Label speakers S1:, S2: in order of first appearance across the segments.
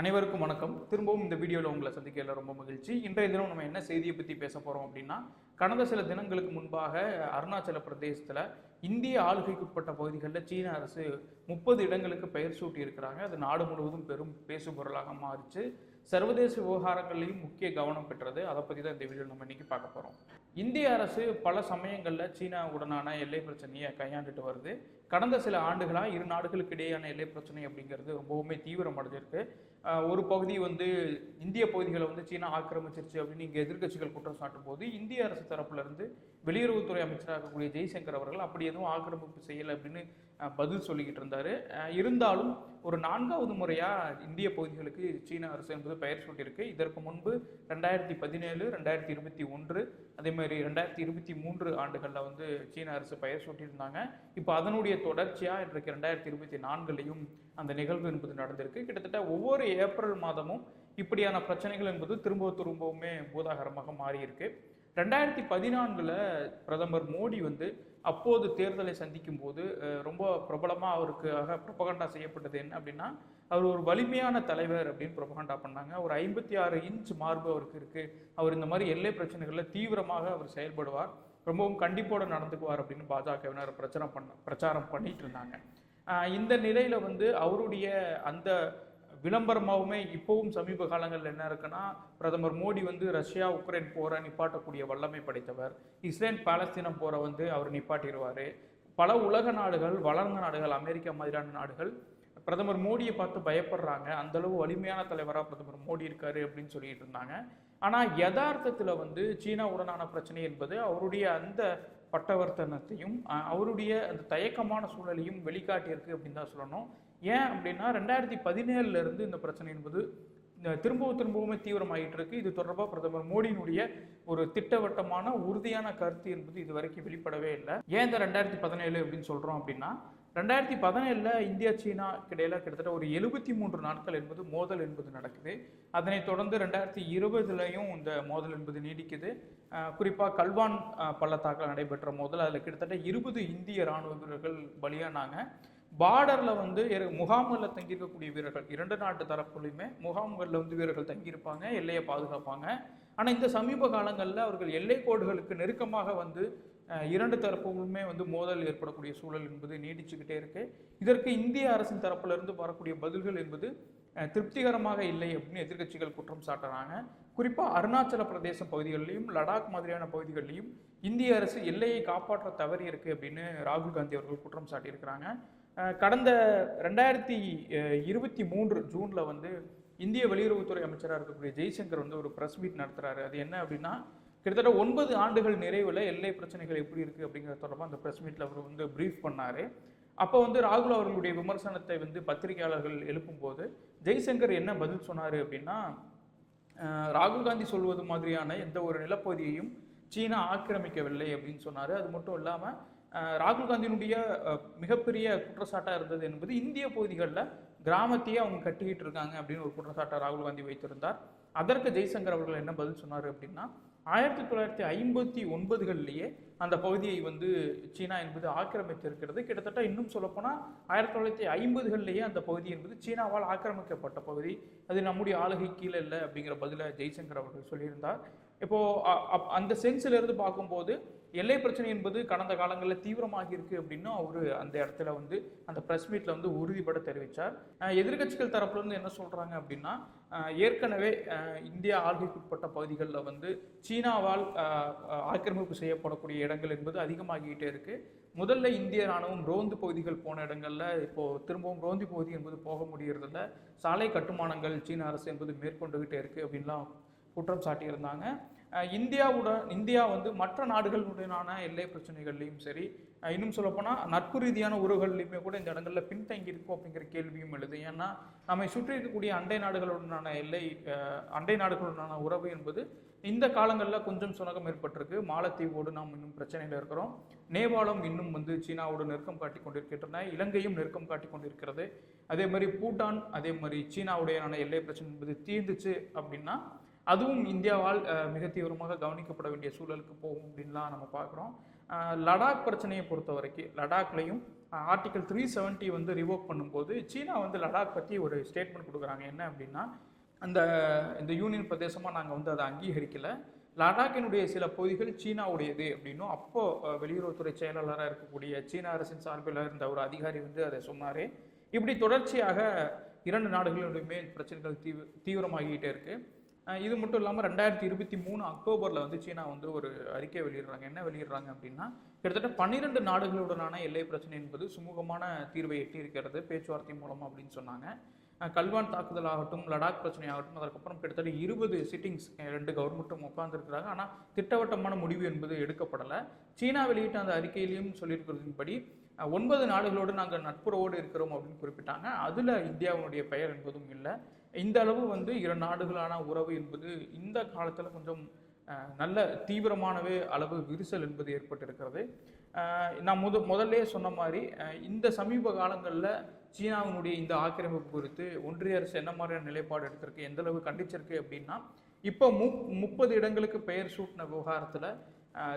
S1: அனைவருக்கும் வணக்கம். திரும்பவும் இந்த வீடியோவில் உங்களை சந்திக்கல ரொம்ப மகிழ்ச்சி. இன்றைய தினம் நம்ம என்ன செய்தியை பற்றி பேச போகிறோம் அப்படின்னா கடந்த சில தினங்களுக்கு முன்பாக அருணாச்சல பிரதேசத்தில் இந்திய ஆளுகைக்குட்பட்ட பகுதிகளில் சீன அரசு முப்பது இடங்களுக்கு பெயர் சூட்டி இருக்கிறாங்க அது நாடு முழுவதும் பெரும் பேசுபொருளாக மாறிச்சு. சர்வதேச விவகாரங்களையும் முக்கிய கவனம் பெற்றது. அதை பற்றி தான் இந்த வீடியோ நம்ம இன்றைக்கி பார்க்க போகிறோம் இந்திய அரசு பல சமயங்களில் சீனாவுடனான எல்லை பிரச்சனையை கையாண்டுட்டு வருது. கடந்த சில ஆண்டுகளாக இரு நாடுகளுக்கு இடையேயான எல்லை பிரச்சனை அப்படிங்கிறது ரொம்பவுமே தீவிரமடைஞ்சிருக்கு. ஒரு பகுதி வந்து இந்திய பகுதிகளை வந்து சீனா ஆக்கிரமிச்சிருச்சு அப்படின்னு இங்கே எதிர்க்கட்சிகள் குற்றம் சாட்டும் போது இந்திய அரசு தரப்புலேருந்து வெளியுறவுத்துறை அமைச்சராக இருக்கக்கூடிய ஜெய்சங்கர் அவர்கள் அப்படி எதுவும் ஆக்கிரமிப்பு செய்யலை அப்படின்னு பதில் சொல்லிக்கிட்டு இருந்தாரு. இருந்தாலும் ஒரு நான்காவது முறையா இந்திய பகுதிகளுக்கு சீன அரசு என்பது பெயர் சூட்டியிருக்கு. இதற்கு முன்பு ரெண்டாயிரத்தி பதினேழு ரெண்டாயிரத்தி இருபத்தி ஒன்று அதே மாதிரி ரெண்டாயிரத்தி இருபத்தி மூன்று ஆண்டுகளில் வந்து சீன அரசு பெயர் சூட்டியிருந்தாங்க. இப்போ அதனுடைய தொடர்ச்சியாக இன்றைக்கு ரெண்டாயிரத்தி இருபத்தி நான்குலையும் அந்த நிகழ்வு என்பது நடந்திருக்கு. கிட்டத்தட்ட ஒவ்வொரு ஏப்ரல் மாதமும் இப்படியான பிரச்சனைகள் என்பது திரும்ப திரும்பவுமே பூதாகரமாக மாறியிருக்கு. ரெண்டாயிரத்தி பதினான்குல பிரதமர் மோடி வந்து அப்போது தேர்தலை சந்திக்கும் போது ரொம்ப பிரபலமாக அவருக்காக ப்ரொபகண்டா செய்யப்பட்டது என்ன அப்படின்னா அவர் ஒரு வலிமையான தலைவர் அப்படின்னு ப்ரொபகண்டா பண்ணாங்க. ஒரு ஐம்பத்தி ஆறு இன்ச் மார்பு அவருக்கு இருக்கு. அவர் இந்த மாதிரி எல்லை பிரச்சனைகளில் தீவிரமாக அவர் செயல்படுவார். ரொம்பவும் கண்டிப்போடு நடந்துக்குவார் அப்படின்னு பாஜகவினர் பிரச்சாரம் பண்ண பிரச்சாரம் பண்ணிட்டு இருந்தாங்க. இந்த நிலையில வந்து அவருடைய அந்த விளம்பரமாகவுமே இப்போவும் சமீப காலங்களில் என்ன இருக்குன்னா பிரதமர் மோடி வந்து ரஷ்யா உக்ரைன் போரை நிப்பாட்டக்கூடிய வல்லமை படைத்தவர். இஸ்ரேல் பாலஸ்தீனம் போரை வந்து அவர் நிப்பாட்டிடுவார். பல உலக நாடுகள் வளர்ந்த நாடுகள் அமெரிக்கா மாதிரியான நாடுகள் பிரதமர் மோடியை பார்த்து பயப்படுறாங்க. அந்தளவு வலிமையான தலைவராக பிரதமர் மோடி இருக்காரு அப்படின்னு சொல்லிட்டு இருந்தாங்க. ஆனால் யதார்த்தத்தில் வந்து சீனாவுடனான பிரச்சனை என்பது அவருடைய அந்த பட்டவர்த்தனத்தையும் அவருடைய அந்த தயக்கமான சூழலையும் வெளிக்காட்டியிருக்கு அப்படின்னு தான் சொல்லணும். ஏன் அப்படின்னா ரெண்டாயிரத்தி பதினேழுல இருந்து இந்த பிரச்சனை என்பது இந்த திரும்பவும் திரும்பவுமே தீவிரமாயிட்டு இருக்கு இது தொடர்பாக பிரதமர் மோடியினுடைய ஒரு திட்டவட்டமான உறுதியான கருத்து என்பது இது வரைக்கும் வெளிப்படவே இல்லை. ஏன் இந்த ரெண்டாயிரத்தி பதினேழு அப்படின்னு சொல்றோம் அப்படின்னா ரெண்டாயிரத்தி பதினேழுல இந்தியா சீனா இடையில கிட்டத்தட்ட ஒரு எழுபத்தி மூன்று நாட்கள் என்பது மோதல் என்பது நடக்குது. அதனைத் தொடர்ந்து ரெண்டாயிரத்தி இருபதுலையும் இந்த மோதல் என்பது நீடிக்குது. குறிப்பாக கல்வான் பள்ளத்தாக்கில் நடைபெற்ற மோதல் அதில் கிட்டத்தட்ட இருபது இந்திய இராணுவ வீரர்கள் பலியானாங்க. பார்டரில் வந்து முகாம்களில் தங்கியிருக்கக்கூடிய வீரர்கள் இரண்டு நாட்டு தரப்புலையுமே முகாம்களில் வந்து வீரர்கள் தங்கியிருப்பாங்க எல்லையை பாதுகாப்பாங்க. ஆனால் இந்த சமீப காலங்களில் அவர்கள் எல்லை கோடுகளுக்கு நெருக்கமாக வந்து இரண்டு தரப்புமே வந்து மோதல் ஏற்படக்கூடிய சூழல் என்பது நீடிச்சுக்கிட்டே இருக்கு. இதற்கு இந்திய அரசின் தரப்பிலிருந்து வரக்கூடிய பதில்கள் என்பது திருப்திகரமாக இல்லை அப்படின்னு எதிர்க்கட்சிகள் குற்றம் சாட்டுறாங்க. குறிப்பாக அருணாச்சல பிரதேச பகுதிகளிலையும் லடாக் மாதிரியான பகுதிகளிலையும் இந்திய அரசு எல்லையை காப்பாற்ற தவறி இருக்கு அப்படின்னு ராகுல் காந்தி அவர்கள் குற்றம் சாட்டியிருக்கிறாங்க. கடந்த ரெண்டாயிரத்தி இருபத்தி மூன்று ஜூனில் வந்து இந்திய வெளியுறவுத்துறை அமைச்சராக இருக்கக்கூடிய ஜெய்சங்கர் வந்து ஒரு ப்ரெஸ் மீட் நடத்துறாரு. அது என்ன அப்படின்னா கிட்டத்தட்ட ஒன்பது ஆண்டுகள் நிறைவில் எல்லை பிரச்சனைகள் எப்படி இருக்குது அப்படிங்கிறது தொடர்பாக அந்த பிரஸ் மீட்டில் அவர் வந்து ப்ரீஃப் பண்ணார். அப்போ வந்து ராகுல் அவர்களுடைய விமர்சனத்தை வந்து பத்திரிகையாளர்கள் எழுப்பும்போது ஜெய்சங்கர் என்ன பதில் சொன்னார் அப்படின்னா ராகுல் காந்தி சொல்வது மாதிரியான எந்த ஒரு நிலப்பகுதியையும் சீனா ஆக்கிரமிக்கவில்லை அப்படின்னு சொன்னார். அது மட்டும் இல்லாமல் ராகுல் காந்தியினுடைய மிகப்பெரிய குற்றச்சாட்டாக இருந்தது என்பது இந்திய பகுதிகளில் கிராமத்தையே அவங்க கட்டிக்கிட்டு இருக்காங்க அப்படின்னு ஒரு குற்றச்சாட்டை ராகுல் காந்தி வைத்திருந்தார். அதற்கு ஜெய்சங்கர் அவர்கள் என்ன பதில் சொன்னார் அப்படின்னா ஆயிரத்தி தொள்ளாயிரத்தி ஐம்பத்தி ஒன்பதுகள்லேயே அந்த பகுதியை வந்து சீனா என்பது ஆக்கிரமித்திருக்கிறது. கிட்டத்தட்ட இன்னும் சொல்லப்போனால் ஆயிரத்தி தொள்ளாயிரத்தி ஐம்பதுகள்லேயே அந்த பகுதி என்பது சீனாவால் ஆக்கிரமிக்கப்பட்ட பகுதி. அது நம்முடைய ஆளுகை கீழே இல்லை அப்படிங்கிற பதிலை ஜெய்சங்கர் அவர்கள் சொல்லியிருந்தார். இப்போ அப்- அந்த சென்ஸ்ல இருந்து பார்க்கும்போது எல்லை பிரச்சனை என்பது கடந்த காலங்களில் தீவிரமாக இருக்கு அப்படின்னு அவரு அந்த இடத்துல வந்து அந்த பிரஸ் மீட்ல வந்து உறுதிபட தெரிவித்தார் எதிர்க்கட்சிகள் தரப்புல இருந்து என்ன சொல்றாங்க அப்படின்னா ஏற்கனவே இந்தியா இந்திய பகுதிகளில் வந்து சீனாவால் ஆக்கிரமிப்பு செய்யப்படக்கூடிய இடங்கள் என்பது அதிகமாகிக்கிட்டே இருக்கு. முதல்ல இந்திய ராணுவம் ரோந்து பகுதிகள் போன இடங்கள்ல இப்போ திரும்பவும் ரோந்து பகுதி என்பது போக முடியறதில்ல. சாலை கட்டுமானங்கள் சீன அரசு என்பது மேற்கொண்டுகிட்டே இருக்கு அப்படின்லாம் குற்றம் சாட்டியிருந்தாங்க. இந்தியாவுடன் இந்தியா வந்து மற்ற நாடுகளுடனான எல்லை பிரச்சனைகள்லையும் சரி இன்னும் சொல்லப்போனால் நட்பு ரீதியான உறவுகள்லையுமே கூட இந்த இடங்களில் பின்தங்கி இருக்கும் அப்படிங்கிற கேள்வியும் எழுது. ஏன்னா நம்மை சுற்றி இருக்கக்கூடிய அண்டை நாடுகளுடனான எல்லை அண்டை நாடுகளுடனான உறவு என்பது இந்த காலங்களில் கொஞ்சம் சுணக்கம் ஏற்பட்டிருக்கு. மாலத்தீவோடு நாம் இன்னும் பிரச்சனையில் இருக்கிறோம். நேபாளம் இன்னும் வந்து சீனாவோடு நெருக்கம் காட்டி கொண்டிருக்கின்றன. இலங்கையும் நெருக்கம் காட்டி கொண்டிருக்கிறது. அதே மாதிரி பூட்டான் அதே மாதிரி சீனாவுடையனான எல்லை பிரச்சனை என்பது தீர்ந்துச்சு அப்படின்னா அதுவும் இந்தியாவால் மிக தீவிரமாக கவனிக்கப்பட வேண்டிய சூழலுக்கு போகும் அப்படின்லாம் நம்ம பார்க்குறோம். லடாக் பிரச்சனையை பொறுத்த வரைக்கும் லடாக்லையும் ஆர்டிகல் த்ரீ செவன்ட்டி வந்து ரிவோக் பண்ணும்போது சீனா வந்து லடாக் பற்றி ஒரு ஸ்டேட்மெண்ட் கொடுக்குறாங்க. என்ன அப்படின்னா அந்த இந்த யூனியன் பிரதேசமாக நாங்கள் வந்து அதை அங்கீகரிக்கலை. லடாக்கினுடைய சில பகுதிகள் சீனாவுடையது அப்படின்னும் அப்போது வெளியுறவுத்துறை செயலாளராக இருக்கக்கூடிய சீன அரசின் சார்பில் இருந்த ஒரு அதிகாரி வந்து அதை சொன்னார். இப்படி தொடர்ச்சியாக இரண்டு நாடுகளுடையுமே பிரச்சனைகள் தீவிர தீவிரமாகிக்கிட்டே இருக்குது இது மட்டும் இல்லாமல் ரெண்டாயிரத்தி இருபத்தி மூணு அக்டோபரில் வந்து சீனா வந்து ஒரு அறிக்கை வெளியிடுறாங்க. என்ன வெளியிடுறாங்க அப்படின்னா கிட்டத்தட்ட பன்னிரெண்டு நாடுகளுடனான எல்லை பிரச்சனை என்பது சுமூகமான தீர்வை எட்டியிருக்கிறது பேச்சுவார்த்தை மூலம் அப்படின்னு சொன்னாங்க. கல்வான் தாக்குதல் ஆகட்டும் லடாக் பிரச்சனை ஆகட்டும் அதற்கப்புறம் கிட்டத்தட்ட இருபது சிட்டிங்ஸ் ரெண்டு கவர்மெண்ட்டும் உட்காந்துருக்கிறாங்க ஆனால் திட்டவட்டமான முடிவு என்பது எடுக்கப்படலை. சீனா வெளியிட்ட அந்த அறிக்கையிலையும் சொல்லியிருக்கிறதின்படி ஒன்பது நாடுகளோடு நாங்கள் நட்புறவோடு இருக்கிறோம் அப்படின்னு குறிப்பிட்டாங்க. அதில் இந்தியாவினுடைய பெயர் என்பதும் இல்லை. இந்த அளவு வந்து இரு நாடுகளான உறவு என்பது இந்த காலத்தில் கொஞ்சம் நல்ல தீவிரமானவே அளவு விரிசல் என்பது ஏற்பட்டிருக்கிறது. நான் முத முதல்ல சொன்ன மாதிரி இந்த சமீப காலங்களில் சீனாவினுடைய இந்த ஆக்கிரமிப்பு குறித்து ஒன்றிய அரசு என்ன மாதிரியான நிலைப்பாடு எடுத்திருக்கு எந்த அளவு கண்டிச்சிருக்கு அப்படின்னா இப்போ மு முப்பது இடங்களுக்கு பெயர் சூட்டின விவகாரத்தில்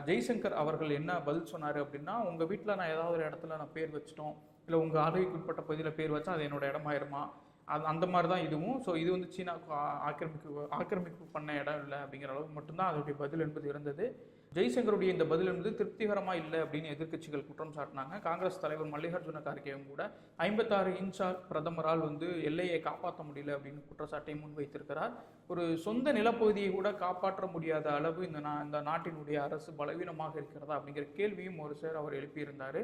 S1: ஜெய்சங்கர் அவர்கள் என்ன பதில் சொன்னார் அப்படின்னா உங்கள் வீட்டில் நான் ஏதாவது ஒரு இடத்துல நான் பேர் வச்சிட்டோம் இல்லை உங்கள் ஆளுகைக்குட்பட்ட பகுதியில் பேர் வச்சா அது என்னோட இடமாயிருமா? அது அந்த மாதிரி தான் இதுவும். ஸோ இது வந்து சீனா ஆக்கிரமிப்பு ஆக்கிரமிப்பு பண்ண இடம் இல்லை அப்படிங்கிற அளவுக்கு மட்டும்தான் அதோடைய பதில் என்பது இருந்தது. ஜெய்சங்கருடைய இந்த பதில் என்பது திருப்திகரமாக இல்லை அப்படின்னு எதிர்க்கட்சிகள் குற்றம் சாட்டினாங்க. காங்கிரஸ் தலைவர் மல்லிகார்ஜுன கார்கேவும் கூட ஐம்பத்தாறு இன்ச்சார் பிரதமரால் வந்து எல்லையை காப்பாற்ற முடியல அப்படின்னு குற்றச்சாட்டை முன்வைத்திருக்கிறார். ஒரு சொந்த நிலப்பகுதியை கூட காப்பாற்ற முடியாத அளவு இந்த நா இந்த நாட்டினுடைய அரசு பலவீனமாக இருக்கிறதா அப்படிங்கிற கேள்வியும் ஒரு சேர் அவர் எழுப்பியிருந்தார்.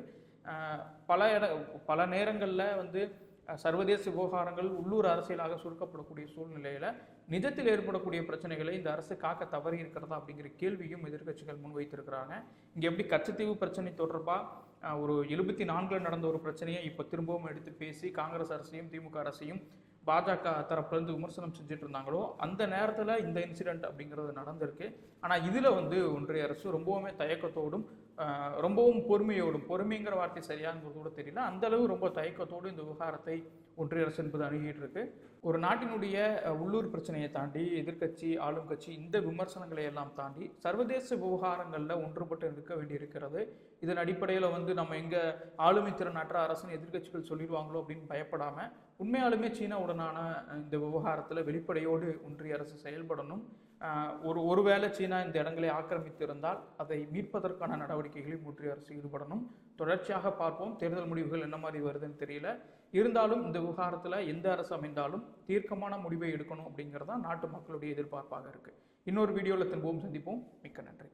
S1: பல இட பல நேரங்களில் வந்து சர்வதேச விவகாரங்கள் உள்ளூர் அரசியலாக சுருக்கப்படக்கூடிய சூழ்நிலையில் நிஜத்தில் ஏற்படக்கூடிய பிரச்சனைகளை இந்த அரசு காக்க தவறி இருக்கிறதா அப்படிங்கிற கேள்வியும் எதிர்க்கட்சிகள் முன்வைத்திருக்கிறாங்க. இங்கே எப்படி கச்சத்தீவு பிரச்சனை தொடர்பாக ஒரு எழுபத்தி நான்கில் நடந்த ஒரு பிரச்சனையை இப்போ திரும்பவும் எடுத்து பேசி காங்கிரஸ் அரசையும் திமுக அரசையும் பாஜக தரப்புலேருந்து விமர்சனம் செஞ்சுட்டு இருந்தாங்களோ அந்த நேரத்தில் இந்த இன்சிடென்ட் அப்படிங்கிறது நடந்திருக்கு. ஆனால் இதில் வந்து ஒன்றிய அரசு ரொம்பவுமே தயக்கத்தோடும் ரொம்பவும் பொறுமையோடும் பொறுமைங்கிற வார்த்தை சரியாங்கிறது கூட தெரியல. அந்த அளவு ரொம்ப தயக்கத்தோடு இந்த விவகாரத்தை ஒன்றிய அரசு என்பது அணுகிட்டு இருக்கு ஒரு நாட்டினுடைய உள்ளூர் பிரச்சனையை தாண்டி எதிர்க்கட்சி ஆளும் கட்சி இந்த விமர்சனங்களை எல்லாம் தாண்டி சர்வதேச விவகாரங்களில் ஒன்றுபட்டு இருக்க வேண்டியிருக்கிறது. இதன் அடிப்படையில் வந்து நம்ம எங்கே ஆளுமை திறனற்ற அரசுன்னு எதிர்க்கட்சிகள் சொல்லிடுவாங்களோ அப்படின்னு பயப்படாமல் உண்மையாலுமே சீனாவுடனான இந்த விவகாரத்தில் வெளிப்படையோடு ஒன்றிய அரசு செயல்படணும். ஒரு ஒருவேளை சீனா இந்த இடங்களை ஆக்கிரமித்து இருந்தால் அதை மீட்பதற்கான நடவடிக்கைகளில் ஒன்றிய அரசு ஈடுபடணும். தொடர்ச்சியாக பார்ப்போம். தேர்தல் முடிவுகள் என்ன மாதிரி வருதுன்னு தெரியல. இருந்தாலும் இந்த விவகாரத்தில் எந்த அரசு அமைந்தாலும் தீர்க்கமான முடிவை எடுக்கணும் அப்படிங்கிறது தான் நாட்டு மக்களுடைய எதிர்பார்ப்பாக இருக்குது இன்னொரு வீடியோவில் திரும்பவும் சந்திப்போம். மிக்க நன்றி.